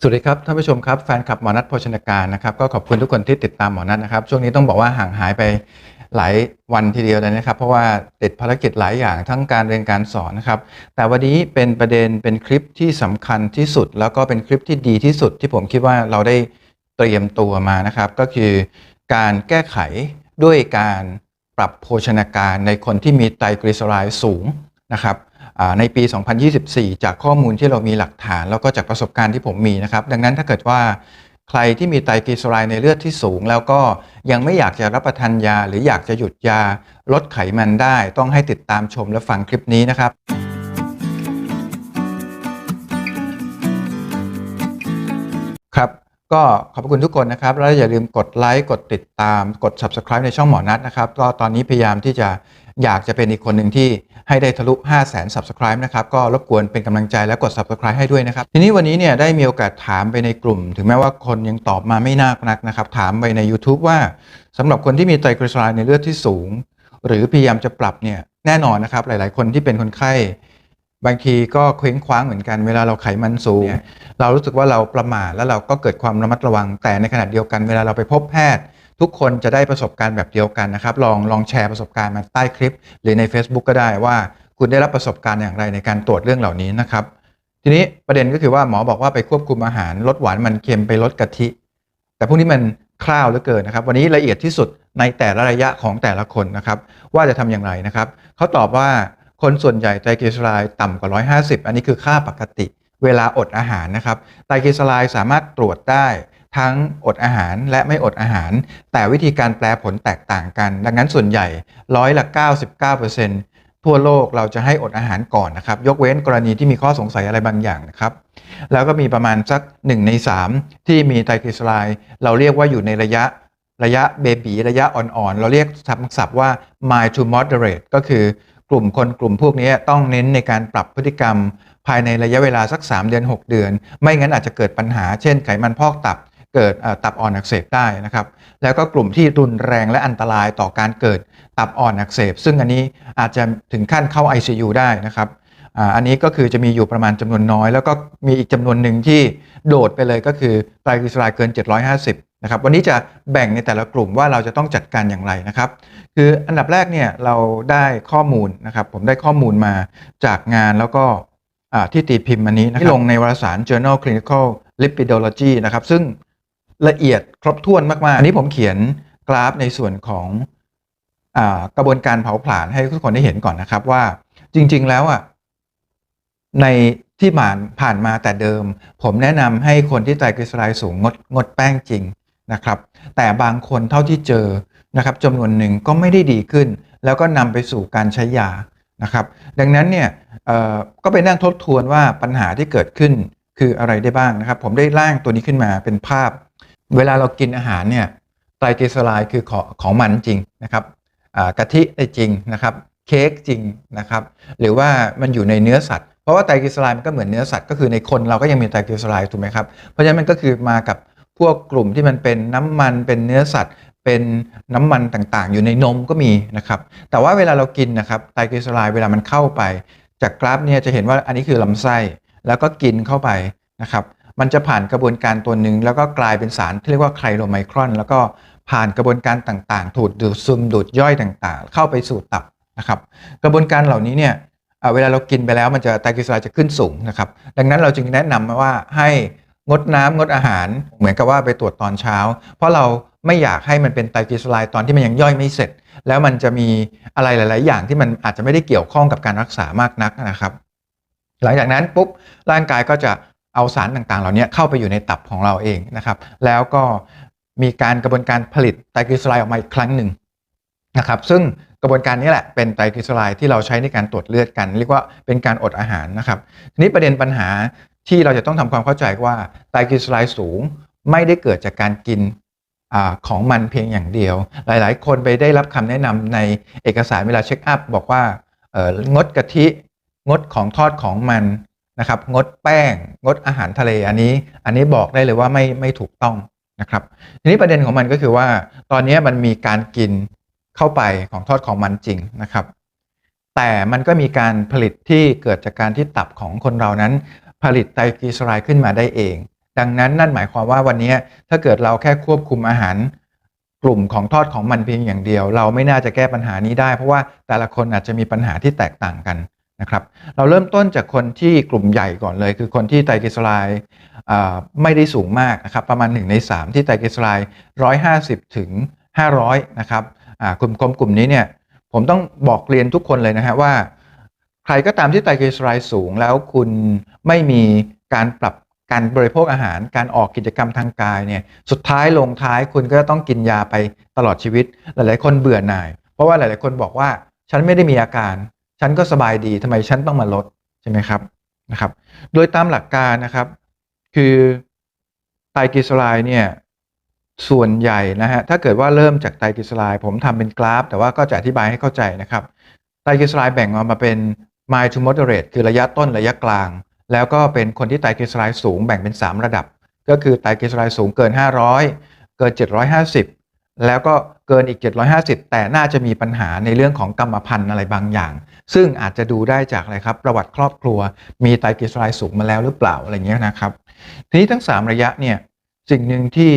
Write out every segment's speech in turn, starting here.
สวัสดีครับท่านผู้ชมครับแฟนคลับหมอนัทโภชนาการนะครับก็ขอบคุณทุกคนที่ติดตามหมอนัทนะครับช่วงนี้ต้องบอกว่าห่างหายไปหลายวันทีเดียวเลยนะครับ เพราะว่าติดภารกิจหลายอย่างทั้งการเรียนการสอนนะครับ แต่วันนี้เป็นประเด็นเป็นคลิปที่สำคัญที่สุด แล้วก็เป็นคลิปที่ดีที่สุดที่ผมคิดว่าเราได้เตรียมตัวมานะครับ ก็คือการแก้ไขด้วยการปรับโภชนาการในคนที่มีไตรกลีเซอไรด์สูงนะครับ ในปี 2024 จากข้อมูลที่เรามีหลักฐาน แล้วก็จากประสบการณ์ที่ผมมีนะครับ ดังนั้นถ้าเกิดว่าใครที่มีไตรกลีเซอไรด์ในเลือดที่สูง แล้วก็ยังไม่อยากจะรับประทานยา หรืออยากจะหยุดยาลดไขมันได้ ต้องให้ติดตามชมและฟังคลิปนี้นะครับครับ ก็ขอบคุณทุกคนนะครับ แล้วอย่าลืมกดไลค์กดติดตามกด subscribe ในช่องหมอนัทนะครับก็ตอนนี้พยายามที่จะอยากจะเป็นอีกคนหนึ่งที่ให้ได้ทะลุ 5 0 0 0 0 subscribe นะครับ ก็รบกวนเป็นกำลังใจและกด subscribe ให้ด้วยนะครับ ทีนี้วันนี้เนี่ยได้มีโอกาสถามไปในกลุ่ม ถึงแม้ว่าคนยังตอบมาไม่น่านักนะครับ ถามไปใน YouTube ว่าสำหรับคนที่มีไตรกลีเซอไรด์ในเลือดที่สูง หรือพยายามจะปรับเนี่ยแน่นอนนะครับหลาย ๆ คนที่เป็นคนไข้ บางทีก็เคว้งคว้างเหมือนกันเวลาเราไขมันสูง เรารู้สึกว่าเราประมาทแล้วเราก็เกิดความระมัดระวัง แต่ในขณะเดียวกันเวลาเราไปพบแพทย์ ทุกคนจะได้ประสบการณ์แบบเดียวกันนะครับ ลองลองแชร์ประสบการณ์มาใต้คลิป หรือใน Facebook ก็ได้ว่าคุณได้รับประสบการณ์อย่างไรในการตรวจเรื่องเหล่านี้นะครับ ทีนี้ประเด็นก็คือว่าหมอบอกว่าไปควบคุมอาหารลดหวานมันเค็มไปลดกะทิ แต่พวกนี้มันคร่าวเหลือเกินนะครับ วันนี้ละเอียดที่สุดในแต่ละระยะของแต่ละคนนะครับ ว่าจะทำอย่างไรนะครับเขาตอบว่า คนส่วนใหญ่ไตรกลีเซอไรด์ต่ำกว่า 150 อันนี้คือค่าปกติ เวลาอดอาหารนะครับไตรกลีเซอไรด์สามารถตรวจได้ทั้งอดอาหารและไม่อดอาหาร แต่วิธีการแปลผลแตกต่างกัน ดังนั้นส่วนใหญ่ร้อยละ 99%ทั่วโลกเราจะให้อดอาหารก่อนนะครับ ยกเว้นกรณีที่มีข้อสงสัยอะไรบางอย่างนะครับ แล้วก็มีประมาณสัก 1 ใน 3 ที่มีไตรกลีเซอไรด์เราเรียกว่าอยู่ในระยะระยะเบบีระยะอ่อนๆ เราเรียกศัพท์ว่า mild to moderate ก็คือ กลุ่มคนกลุ่มพวกนี้ต้องเน้นในการปรับพฤติกรรม ภายในระยะเวลาสัก 3 เดือน 6 เดือน ไม่งั้นอาจจะเกิดปัญหา เช่นไขมันพอกตับเกิดตับอ่อนอักเสบได้นะครับแล้วก็กลุ่มที่รุนแรงและอันตรายต่อการเกิดตับอ่อนอักเสบ ซึ่งอันนี้อาจจะถึงขั้นเข้า ICU ได้นะครับ อันนี้ก็คือจะมีอยู่ประมาณจำนวนน้อย แล้วก็มีอีกจำนวนหนึ่งที่โดดไปเลยก็คือไตรกลีเซอไรด์เกิน 750นะครับวันนี้จะแบ่งในแต่ละกลุ่มว่าเราจะต้องจัดการอย่างไรนะครับ คืออันดับแรกเนี่ยเราได้ข้อมูลนะครับผมได้ข้อมูลมาจากงานแล้วก็ที่ตีพิมพ์อันนี้นะที่ลงในวารสาร Journal Clinical Lipidology นะครับซึ่งละเอียดครบถ้วนมาก ๆ อันนี้ผมเขียนกราฟในส่วนของอกระบวนการเผาผลาญให้ทุกคนได้เห็นก่อนนะครับว่าจริง ๆ แล้วอะ ในที่ผ่านผ่านมาแต่เดิม ผมแนะนำให้คนที่ไตรกลีเซอไรด์สูงงดงดแป้งจริงนะครับ แต่บางคนเท่าที่เจอนะครับจำนวนหนึ่งก็ไม่ได้ดีขึ้น แล้วก็นำไปสู่การใช้ยานะครับ ดังนั้นเนี่ยก็ไปนั่งทบทวนว่าปัญหาที่เกิดขึ้นคืออะไรได้บ้างนะครับ ผมได้ร่างตัวนี้ขึ้นมาเป็นภาพ เวลาเรากินอาหารเนี่ยไตรกลีเซอไรด์คือของของมันจริงนะครับกะทิได้จริงนะครับ เค้กจริงนะครับ หรือว่ามันอยู่ในเนื้อสัตว์ เพราะว่าไตรกลีเซอไรด์มันก็เหมือนเนื้อสัตว์ก็คือในคนเราก็ยังมีไตรกลีเซอไรด์ถูกไหมครับเพราะฉะนั้นมันก็คือมากับพวกกลุ่มที่มันเป็นน้ำมันเป็นเนื้อสัตว์ เป็นน้ำมันต่างๆ อยู่ในนมก็มีนะครับแต่ว่าเวลาเรากินนะครับไตรกลีเซอไรด์เวลามันเข้าไป จากกราฟเนี่ยจะเห็นว่าอันนี้คือลำไส้แล้วก็กินเข้าไปนะครับมันจะผ่านกระบวนการตัวหนึ่งแล้วก็กลายเป็นสารที่เรียกว่าไคลโรไมครอน แล้วก็ผ่านกระบวนการต่างๆ ถูดดูดซึมดูดย่อยต่างๆ เข้าไปสู่ตับนะครับ กระบวนการเหล่านี้เนี่ย เวลาเรากินไปแล้วมันจะไตรกลีเซอไรด์จะขึ้นสูงนะครับดังนั้นเราจึงแนะนำว่าให้งดน้ำงดอาหารเหมือนกับว่าไปตรวจตอนเช้า เพราะเราไม่อยากให้มันเป็นไตรกลีเซอไรด์ตอนที่มันยังย่อยไม่เสร็จ แล้วมันจะมีอะไรหลาย ๆ อย่างที่มันอาจจะไม่ได้เกี่ยวข้องกับการรักษามากนักนะครับ หลังจากนั้นปุ๊บร่างกายก็จะเอาสารต่าง ๆ เหล่านี้เข้าไปอยู่ในตับของเราเองนะครับ แล้วก็มีการกระบวนการผลิตไตรกลีเซอไรด์ออกมาอีกครั้งหนึ่ง นะครับซึ่งกระบวนการนี้แหละเป็นไตรกลีเซอไรด์ที่เราใช้ในการตรวจเลือดกัน เรียกว่าเป็นการอดอาหารนะครับทีนี้ประเด็นปัญหาที่เราจะต้องทำความเข้าใจว่าไตรกลีเซอไรด์สูงไม่ได้เกิดจากการกินอของมันเพียงอย่างเดียว หลาย ๆ คนไปได้รับคำแนะนำในเอกสารเวลาเช็คอัพบอกว่างดกะทิงดของทอดของมันนะครับงดแป้ง งดอาหารทะเลอันนี้ อันนี้บอกได้เลยว่าไม่ไม่ถูกต้องนะครับทีนี้ประเด็นของมันก็คือว่า ตอนนี้มันมีการกิน เข้าไปของทอดของมันจริงนะครับ แต่มันก็มีการผลิตที่เกิดจากการที่ตับของคนเรานั้น ผลิตไตรกลีเซอไรด์ขึ้นมาได้เอง ดังนั้นนั่นหมายความว่าวันนี้ถ้าเกิดเราแค่ควบคุมอาหารกลุ่มของทอดของมันเพียงอย่างเดียว เราไม่น่าจะแก้ปัญหานี้ได้เพราะว่าแต่ละคนอาจจะมีปัญหาที่แตกต่างกันนะครับ เราเริ่มต้นจากคนที่กลุ่มใหญ่ก่อนเลย คือคนที่ไตรกลีเซอไรด์ไม่ได้สูงมากนะครับ ประมาณ 1 ใน 3 ที่ไตรกลีเซอไรด์150 ถึง 500 นะครับ กลุ่มกลุ่มกลุ่มนี้เนี่ยผมต้องบอกเรียนทุกคนเลยนะฮะว่า ใครก็ตามที่ไตรกลีเซอไรด์สูง แล้วคุณไม่มีการปรับการบริโภคอาหารการออกกิจกรรมทางกายเนี่ยสุดท้ายลงท้ายคุณก็ต้องกินยาไปตลอดชีวิต หลาย ๆ คนเบื่อหน่าย เพราะว่าหลาย ๆ คนบอกว่าฉันไม่ได้มีอาการ ฉันก็สบายดีทำไมฉันต้องมาลดใช่ไหมครับนะครับ โดยตามหลักการนะครับ คือไตรกลีเซอไรด์เนี่ย ส่วนใหญ่นะฮะถ้าเกิดว่าเริ่มจากไตรกลีเซอไรด์ผมทำเป็นกราฟ แต่ว่าก็จะอธิบายให้เข้าใจนะครับไตรกลีเซอไรด์แบ่งออกมาเป็น mild to moderate คือระยะต้นระยะกลาง แล้วก็เป็นคนที่ไตรกลีเซอไรด์สูงแบ่งเป็น 3 ระดับ ก็คือไตรกลีเซอไรด์สูงเกิน 500 เกิน 750 แล้วก็เกินอีก 750 แต่น่าจะมีปัญหาในเรื่องของกรรมพันธุ์อะไรบางอย่าง ซึ่งอาจจะดูได้จากอะไรครับประวัติครอบครัว มีไตรกลีเซอไรด์สูงมาแล้วหรือเปล่าอะไรเงี้ยนะครับทีนี้ทั้ง 3 ระยะเนี่ยสิ่งหนึ่งที่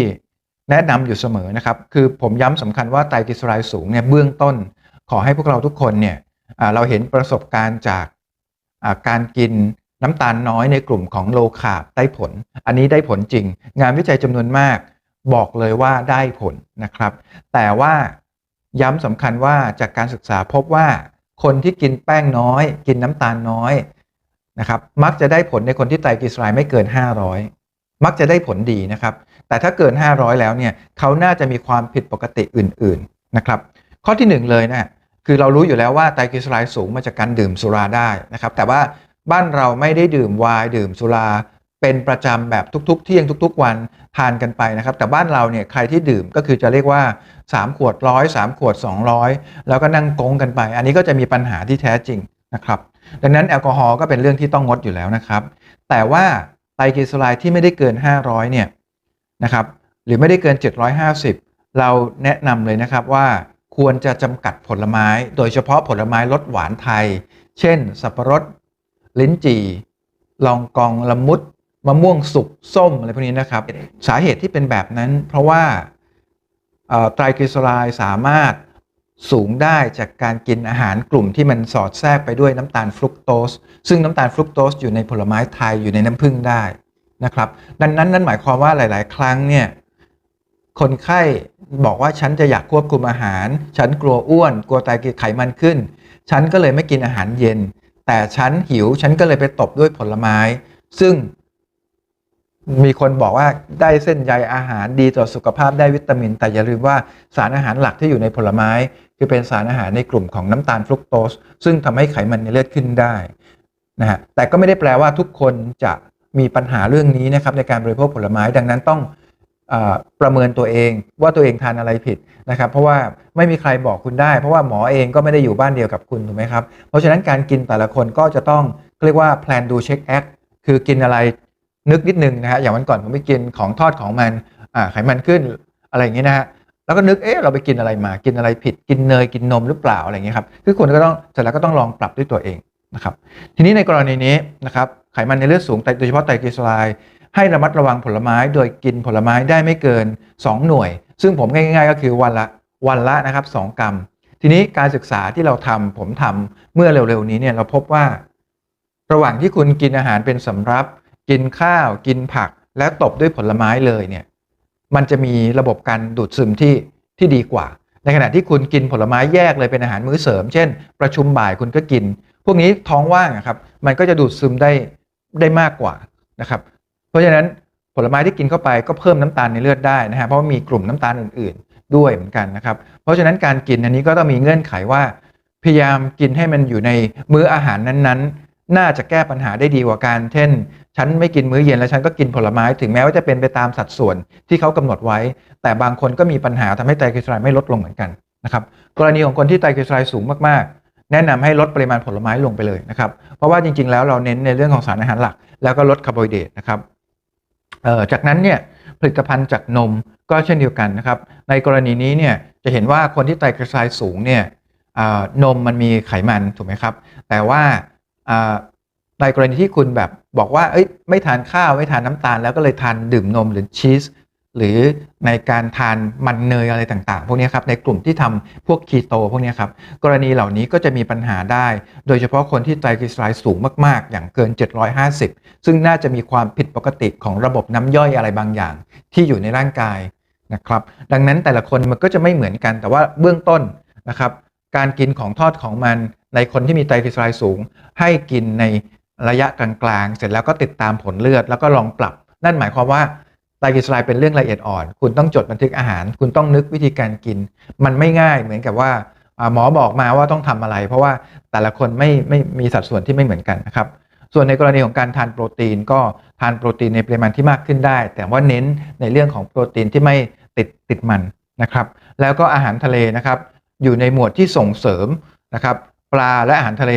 แนะนำอยู่เสมอนะครับ คือผมย้ำสำคัญว่าไตรกลีเซอไรด์สูงเนี่ยเบื้องต้น ขอให้พวกเราทุกคนเนี่ยเราเห็นประสบการณ์จากการกินน้ำตาลน้อยในกลุ่มของโลคาร์บได้ผล อันนี้ได้ผลจริง งานวิจัยจำนวนมากบอกเลยว่าได้ผลนะครับ แต่ว่าย้ำสำคัญว่าจากการศึกษาพบว่าคนที่กินแป้งน้อย กินน้ำตาลน้อยนะครับมักจะได้ผลในคนที่ไตรกลีเซอไรด์ไม่เกิน 500 มักจะได้ผลดีนะครับ แต่ถ้าเกิน 500 แล้วเนี่ยเขาน่าจะมีความผิดปกติอื่นๆนะครับข้อที่ 1 เลยนะคือเรารู้อยู่แล้วว่าไตรกลีเซอไรด์สูงมาจากการดื่มสุราได้นะครับ แต่ว่าบ้านเราไม่ได้ดื่มไวน์ดื่มสุราเป็นประจำแบบทุกๆ เที่ยงทุก ๆ วันทานกันไปนะครับ แต่บ้านเราเนี่ยใครที่ดื่มก็คือจะเรียกว่า 3 ขวดร้อย3ขวด 200 แล้วก็นั่งโกงกันไป อันนี้ก็จะมีปัญหาที่แท้จริงนะครับ ดังนั้นแอลกอฮอล์ก็เป็นเรื่องที่ต้องงดอยู่แล้วนะครับ แต่ว่า ไตรกลีเซอไรด์ที่ไม่ได้เกิน 500เนี่ยนะครับหรือไม่ได้เกิน 750 เราแนะนำเลยนะครับว่าควรจะจำกัดผลไม้ โดยเฉพาะผลไม้รสหวานไทย เช่น สับปะรด ลิ้นจี่ลองกองละมุด มะม่วงสุกส้มอะไรพวกนี้นะครับ สาเหตุที่เป็นแบบนั้นเพราะว่าไตรกลีเซอไรด์สามารถ สูงได้จากการกินอาหารกลุ่มที่มันสอดแทรกไปด้วยน้ำตาลฟรุกโตส ซึ่งน้ำตาลฟรุกโตสอยู่ในผลไม้ไทยอยู่ในน้ำผึ้งได้นะครับ ดังนั้นนั่นหมายความว่าหลาย ๆ ครั้งเนี่ยคนไข้บอกว่าฉันจะอยากควบคุมอาหาร ฉันกลัวอ้วน กลัวไตไขมันขึ้น ฉันก็เลยไม่กินอาหารเย็น แต่ฉันหิว ฉันก็เลยไปตบด้วยผลไม้ ซึ่ง มีคนบอกว่าได้เส้นใยอาหารดีต่อสุขภาพได้วิตามิน แต่อย่าลืมว่าสารอาหารหลักที่อยู่ในผลไม้ คือเป็นสารอาหารในกลุ่มของน้ำตาลฟรุกโตส ซึ่งทำให้ไขมันในเลือดขึ้นได้นะฮะแต่ก็ไม่ได้แปลว่าทุกคนจะมีปัญหาเรื่องนี้นะครับในการบริโภคผลไม้ดังนั้นต้องอประเมินตัวเองว่าตัวเองทานอะไรผิดนะครับ เพราะว่าไม่มีใครบอกคุณได้ เพราะว่าหมอเองก็ไม่ได้อยู่บ้านเดียวกับคุณถูกไหมครับเพราะฉะนั้นการกินแต่ละคนก็จะต้องเรียกว่า plan do check act คือกินอะไร นึกนิดนึงนะฮะอย่างวันก่อนผมไปกินของทอดของมันอ่าไขมันขึ้นอะไรอย่างนี้ยนะฮะแล้วก็นึกเอ๊ะเราไปกินอะไรมากินอะไรผิดกินเนยกินนมหรือเปล่าอะไรอย่างนี้ยครับคือคุณก็ต้องเสร็จแล้วก็ต้องลองปรับด้วยตัวเองนะครับทีนี้ในกรณีนี้นะครับไขมันในเลือดสูงโดยเฉพาะไตรกลีเซอไรด์ให้ระมัดระวังผลไม้โดยกินผลไม้ได้ไม่เกิน 2 หน่วย ซึ่งผมง่ายๆ ก็คือวันละวันละนะครับ2กรัม ทีนี้การศึกษาที่เราทำผมทำเมื่อเร็วๆนี้เนี่ยเราพบว่า ระหว่างที่คุณกินอาหารเป็นสำรับ กินข้าวกินผักและตบด้วยผลไม้เลยเนี่ยมันจะมีระบบการดูดซึมที่ที่ดีกว่า ในขณะที่คุณกินผลไม้แยกเลยเป็นอาหารมื้อเสริม เช่น ประชุมบ่ายคุณก็กิน พวกนี้ท้องว่างอะครับมันก็จะดูดซึมได้ได้มากกว่านะครับเพราะฉะนั้นผลไม้ที่กินเข้าไปก็เพิ่มน้ำตาลในเลือดได้นะฮะเพราะมีกลุ่มน้ำตาลอื่น ๆ ด้วยเหมือนกันนะครับเพราะฉะนั้นการกินอันนี้ก็ต้องมีเงื่อนไขว่า พยายามกินให้มันอยู่ในมื้ออาหารนั้นๆ น่าจะแก้ปัญหาได้ดีกว่าการ เช่น ฉันไม่กินมื้อเย็นแล้วฉันก็กินผลไม้ ถึงแม้ว่าจะเป็นไปตามสัดส่วนที่เขากำหนดไว้ แต่บางคนก็มีปัญหาทำให้ไตรกลีเซอไรด์ไม่ลดลงเหมือนกันนะครับ กรณีของคนที่ไตรกลีเซอไรด์สูงมากๆ แนะนำให้ลดปริมาณผลไม้ลงไปเลยนะครับ เพราะว่าจริงๆ แล้วเราเน้นในเรื่องของสารอาหารหลัก แล้วก็ลดคาร์โบไฮเดรตนะครับจากนั้นเนี่ยผลิตภัณฑ์จากนมก็เช่นเดียวกันนะครับ ในกรณีนี้เนี่ยจะเห็นว่าคนที่ไตรกลีเซอไรด์สูงเนี่ยนมมันมีไขมันถูกไหมครับ แต่ว่า ในกรณีที่คุณแบบบอกว่าเอ้ยไม่ทานข้าวไม่ทานน้ำตาล แล้วก็เลยทานดื่มนมหรือชีสหรือในการทานมันเนยอะไรต่างๆ พวกนี้ครับในกลุ่มที่ทำพวกคีโตพวกนี้ครับกรณีเหล่านี้ก็จะมีปัญหาได้ โดยเฉพาะคนที่ไตรกลีเซอไรด์สูงมากๆ อย่างเกิน 750 ซึ่งน่าจะมีความผิดปกติของระบบน้ำย่อยอะไรบางอย่าง ที่อยู่ในร่างกายนะครับดังนั้นแต่ละคนมันก็จะไม่เหมือนกันแต่ว่าเบื้องต้นนะครับการกินของทอดของมัน ในคนที่มีไตรกลีเซอไรด์สูง ให้กินในระยะกลางๆ เสร็จแล้วก็ติดตามผลเลือดแล้วก็ลองปรับ นั่นหมายความว่าไตรกลีเซอไรด์เป็นเรื่องละเอียดอ่อน คุณต้องจดบันทึกอาหาร คุณต้องนึกวิธีการกิน มันไม่ง่ายเหมือนกับว่าหมอบอกมาว่าต้องทำอะไร เพราะว่าแต่ละคนไม่ไม่มีสัดส่วนที่ไม่เหมือนกันนะครับส่วนในกรณีของการทานโปรตีนก็ทานโปรตีนในปริมาณที่มากขึ้นได้ แต่ว่าเน้นในเรื่องของโปรตีนที่ไม่ติดติดมันนะครับ แล้วก็อาหารทะเลนะครับ อยู่ในหมวดที่ส่งเสริมนะครับ ปลาและอาหารทะเล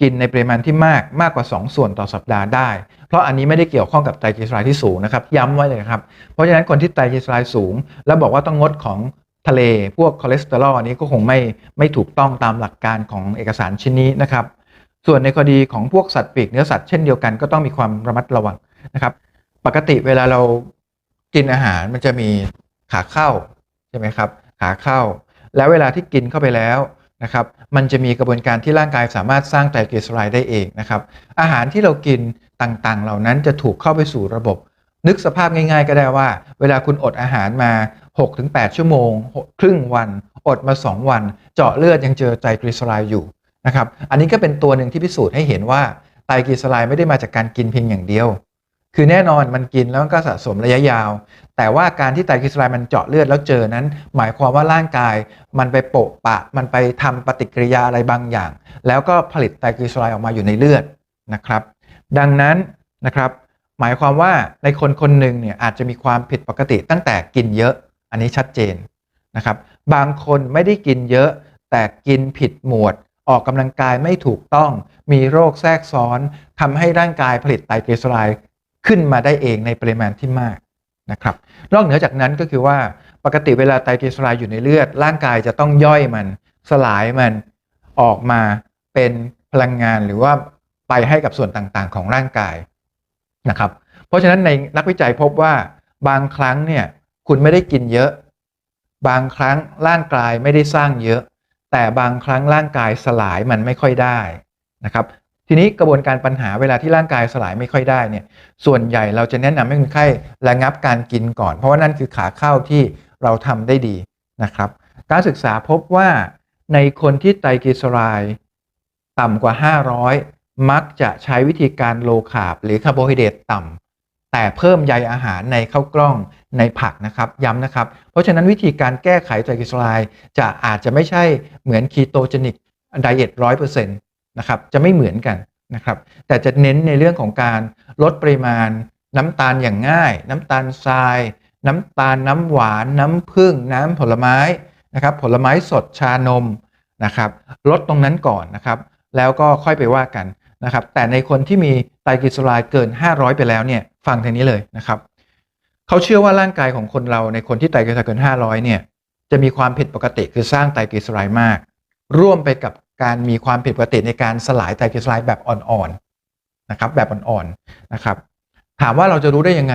กินในปริมาณที่มากมากกว่า 2 ส่วนต่อสัปดาห์ได้ เพราะอันนี้ไม่ได้เกี่ยวข้องกับไตรกลีเซอไรด์ที่สูงนะครับ ย้ำไว้เลยครับ เพราะฉะนั้นคนที่ไตรกลีเซอไรด์สูง แล้วบอกว่าต้องงดของทะเล พวกคอเลสเตอรอลอันนี้ก็คงไม่ไม่ถูกต้องตามหลักการของเอกสารชิ้นนี้นะครับ ส่วนในคดีของพวกสัตว์ปีกเนื้อสัตว์เช่นเดียวกันก็ต้องมีความระมัดระวังนะครับ ปกติเวลาเรากินอาหารมันจะมีขาเข้าใช่ไหมครับขาเข้า แล้วเวลาที่กินเข้าไปแล้ว นะครับมันจะมีกระบวนการที่ร่างกายสามารถสร้างไตรกลีเซอไรด์ได้เองนะครับอาหารที่เรากินต่างๆ เหล่านั้นจะถูกเข้าไปสู่ระบบ นึกสภาพง่าย ๆ ก็ได้ว่า เวลาคุณอดอาหารมา 6-8 ชั่วโมง ครึ่งวัน อดมา 2 วัน เจาะเลือดยังเจอไตรกลีเซอไรด์อยู่นะครับอันนี้ก็เป็นตัวหนึ่งที่พิสูจน์ให้เห็นว่าไตรกลีเซอไรด์ไม่ได้มาจากการกินเพียงอย่างเดียว คือแน่นอนมันกินแล้วมันก็สะสมระยะยาว แต่ว่าการที่ไตรกลีเซอไรด์มันเจาะเลือดแล้วเจอนั้น หมายความว่าร่างกายมันไปโปะปะ มันไปทำปฏิกิริยาอะไรบางอย่าง แล้วก็ผลิตไตรกลีเซอไรด์ออกมาอยู่ในเลือดนะครับ ดังนั้นนะครับหมายความว่าในคนคนหนึ่งเนี่ยอาจจะมีความผิดปกติตั้งแต่กินเยอะอันนี้ชัดเจนนะครับ บางคนไม่ได้กินเยอะแต่กินผิดหมวด ออกกำลังกายไม่ถูกต้อง มีโรคแทรกซ้อนทำให้ร่างกายผลิตไตรกลีเซอไรด์ ขึ้นมาได้เองในปริมาณที่มากนะครับ นอกเหนือจากนั้นก็คือว่าปกติเวลาไตรกลีเซอไรด์อยู่ในเลือด ร่างกายจะต้องย่อยมันสลายมันออกมาเป็นพลังงานหรือว่าไปให้กับส่วนต่างๆ ของร่างกายนะครับ เพราะฉะนั้นในนักวิจัยพบว่าบางครั้งเนี่ยคุณไม่ได้กินเยอะ บางครั้งร่างกายไม่ได้สร้างเยอะ แต่บางครั้งร่างกายสลายมันไม่ค่อยได้นะครับ ทีนี้กระบวนการปัญหาเวลาที่ร่างกายสลายไม่ค่อยได้เนี่ยส่วนใหญ่เราจะแนะนำให้คนไข้ระงับการกินก่อน เพราะว่านั่นคือขาเข้าที่เราทำได้ดีนะครับ การศึกษาพบว่าในคนที่ไตรกลีเซอไรด์ต่ำกว่า 500 มักจะใช้วิธีการโลคาร์บหรือคาร์โบไฮเดรตต่ำแต่เพิ่มใยอาหารในข้าวกล้องในผักนะครับย้ำนะครับ เพราะฉะนั้นวิธีการแก้ไขไตรกลีเซอไรด์จะอาจจะไม่ใช่เหมือนคีโตเจนิกไดเอทร้อยเปอร์เซ็นต์ นะครับจะไม่เหมือนกันนะครับแต่จะเน้นในเรื่องของการลดปริมาณน้ำตาลอย่างง่าย น้ำตาลทราย น้ำตาลน้ำหวาน น้ำผึ้งน้ำผลไม้นะครับผลไม้สดชานมนะครับลดตรงนั้นก่อนนะครับแล้วก็ค่อยไปว่ากันนะครับแต่ในคนที่มีไตรกลีเซอไรด์เกิน 500 ไปแล้วเนี่ยฟังทางนี้เลยนะครับเขาเชื่อว่าร่างกายของคนเราในคนที่ไตรกลีเซอไรด์เกิน 500เนี่ยจะมีความผิดปกติคือสร้างไตรกลีเซอไรด์มาก ร่วมไปกับ การมีความผิดปกติในการสลายไตรกลีเซอไรด์แบบอ่อนๆนะครับ แบบอ่อนๆนะครับ ถามว่าเราจะรู้ได้ยังไง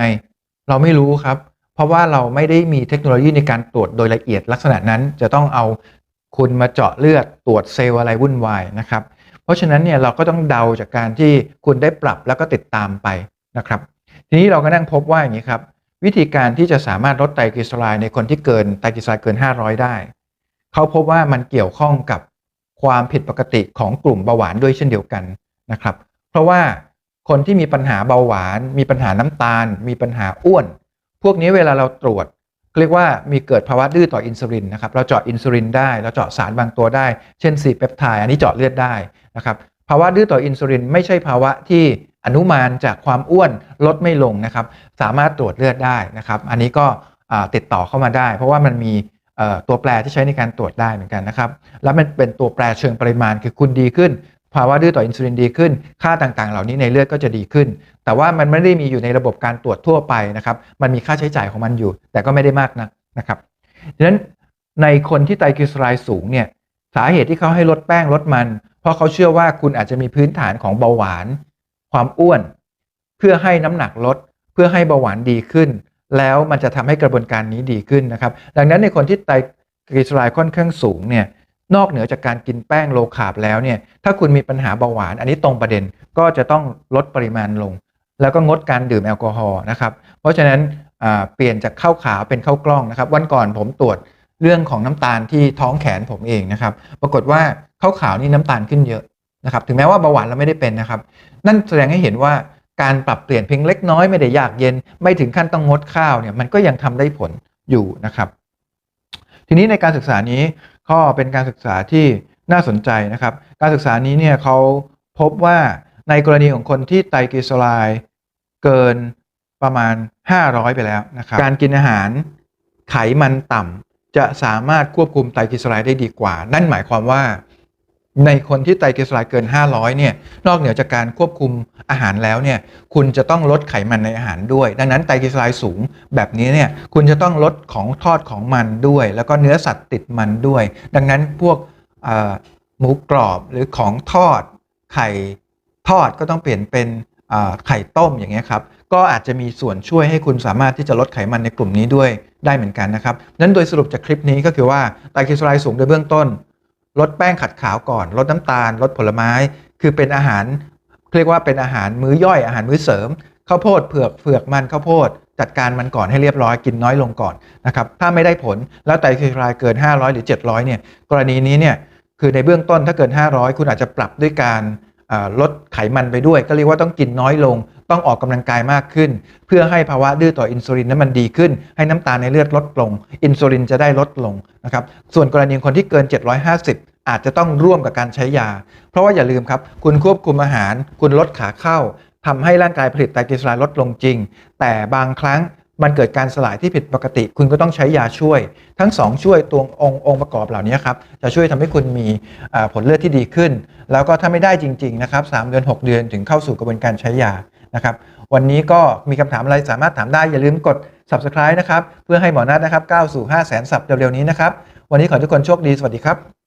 เราไม่รู้ครับ เพราะว่าเราไม่ได้มีเทคโนโลยีในการตรวจโดยละเอียดลักษณะนั้นจะต้องเอาคุณมาเจาะเลือดตรวจเซลล์อะไรวุ่นวายนะครับ เพราะฉะนั้นเนี่ยเราก็ต้องเดาจากการที่คุณได้ปรับแล้วก็ติดตามไปนะครับ ทีนี้เราก็นั่งพบว่าอย่างนี้ครับวิธีการที่จะสามารถลดไตรกลีเซอไรด์ในคนที่เกินไตรกลีเซอไรด์เกิน 500 ได้ เขาพบว่ามันเกี่ยวข้องกับ ความผิดปกติของกลุ่มเบาหวานด้วยเช่นเดียวกันนะครับ เพราะว่าคนที่มีปัญหาเบาหวาน มีปัญหาน้ำตาล มีปัญหาอ้วน พวกนี้เวลาเราตรวจเรียกว่ามีเกิดภาวะดื้อต่ออินซูลินนะครับ เราเจาะอินซูลินได้ เราเจาะสารบางตัวได้ เช่นซีเปปไทด์อันนี้เจาะเลือดได้นะครับ ภาวะดื้อต่ออินซูลินไม่ใช่ภาวะที่อนุมานจากความอ้วนลดไม่ลงนะครับ สามารถตรวจเลือดได้นะครับ อันนี้ก็ติดต่อเข้ามาได้ เพราะว่ามันมี ตัวแปรที่ใช้ในการตรวจได้เหมือนกันนะครับ แล้วมันเป็นตัวแปรเชิงปริมาณคือคุณดีขึ้นภาวะดื้อต่ออินซูลินดีขึ้น ค่าต่างๆ เหล่านี้ในเลือดก็จะดีขึ้น แต่ว่ามันไม่ได้มีอยู่ในระบบการตรวจทั่วไปนะครับ มันมีค่าใช้จ่ายของมันอยู่ แต่ก็ไม่ได้มากนะนะครับดังนั้นในคนที่ไตรกลีเซอไรด์สูงเนี่ยสาเหตุที่เขาให้ลดแป้งลดมัน เพราะเขาเชื่อว่าคุณอาจจะมีพื้นฐานของเบาหวาน ความอ้วน เพื่อให้น้ำหนักลด เพื่อให้เบาหวานดีขึ้น แล้วมันจะทำให้กระบวนการนี้ดีขึ้นนะครับ ดังนั้นในคนที่ไตรกลีเซอไรด์ค่อนข้างสูงเนี่ยนอกเหนือจากการกินแป้งโลคาร์บแล้วเนี่ยถ้าคุณมีปัญหาเบาหวาน อันนี้ตรงประเด็นก็จะต้องลดปริมาณลง แล้วก็งดการดื่มแอลกอฮอล์นะครับ เพราะฉะนั้นเปลี่ยนจากข้าวขาวเป็นข้าวกล้องนะครับ วันก่อนผมตรวจเรื่องของน้ำตาลที่ท้องแขนผมเองนะครับ ปรากฏว่าข้าวขาวนี่น้ำตาลขึ้นเยอะนะครับ ถึงแม้ว่าเบาหวานเราไม่ได้เป็นนะครับ นั่นแสดงให้เห็นว่า การปรับเปลี่ยนเพียงเล็กน้อยไม่ได้ยากเย็น ไม่ถึงขั้นต้องงดข้าวเนี่ยมันก็ยังทำได้ผลอยู่นะครับ ทีนี้ในการศึกษานี้ก็เป็นการศึกษาที่น่าสนใจนะครับ การศึกษานี้เนี่ยเขาพบว่าในกรณีของคนที่ไตรกลีเซอไรด์เกินประมาณ 500 ไปแล้วนะครับ การกินอาหารไขมันต่ำจะสามารถควบคุมไตรกลีเซอไรด์ได้ดีกว่า นั่นหมายความว่า ในคนที่ไตรกลีเซอไรด์เกิน 500 เนี่ย นอกเหนือจากการควบคุมอาหารแล้วเนี่ย คุณจะต้องลดไขมันในอาหารด้วย ดังนั้นไตรกลีเซอไรด์สูงแบบนี้เนี่ย คุณจะต้องลดของทอดของมันด้วย แล้วก็เนื้อสัตว์ติดมันด้วย ดังนั้นพวกหมูกรอบหรือของทอดไข่ทอดก็ต้องเปลี่ยนเป็นไข่ต้มอย่างเงี้ยครับ ก็อาจจะมีส่วนช่วยให้คุณสามารถที่จะลดไขมันในกลุ่มนี้ด้วยได้เหมือนกันนะครับ นั้นโดยสรุปจากคลิปนี้ก็คือว่าไตรกลีเซอไรด์สูงโดยเบื้องต้น ลดแป้งขัดขาวก่อน ลดน้ำตาล ลดผลไม้ คือเป็นอาหารเรียกว่าเป็นอาหารมื้อย่อยอาหารมื้อเสริมข้าวโพดเผือกเผือกมันข้าวโพดจัดการมันก่อนให้เรียบร้อยกินน้อยลงก่อนนะครับถ้าไม่ได้ผลแล้วไตรกลีเซอไรด์เกิน 500 หรือ 700เนี่ยกรณีนี้เนี่ยคือในเบื้องต้นถ้าเกิน 500 คุณอาจจะปรับด้วยการลดไขมันไปด้วย ก็เรียกว่าต้องกินน้อยลง ต้องออกกำลังกายมากขึ้น เพื่อให้ภาวะดื้อต่ออินซูลินนั้นมันดีขึ้น ให้น้ำตาลในเลือดลดลง อินซูลินจะได้ลดลงนะครับส่วนกรณีคนที่เกิน 750อาจจะต้องร่วมกับการใช้ยา เพราะว่าอย่าลืมครับ คุณควบคุมอาหาร คุณลดขาเข้าทำให้ร่างกายผลิตไตรกลีเซอไรด์ลดลงจริง แต่บางครั้งมันเกิดการสลายที่ผิดปกติ คุณก็ต้องใช้ยาช่วย ทั้งสองช่วยตัวองค์องค์ประกอบเหล่านี้ครับ จะช่วยทำให้คุณมีผลเลือดที่ดีขึ้น แล้วก็ถ้าไม่ได้จริง ๆ นะครับ 3 เดือน 6 เดือนถึงเข้าสู่กระบวนการใช้ยา นะครับวันนี้ก็มีคำถามอะไรสามารถถามได้อย่าลืมกด subscribe นะครับเพื่อให้หมอนัทนะครับก้าวสู่ 5 0 0 0 0 0 สับเร็วๆนี้นะครับวันนี้ขอทุกคนโชคดีสวัสดีครับ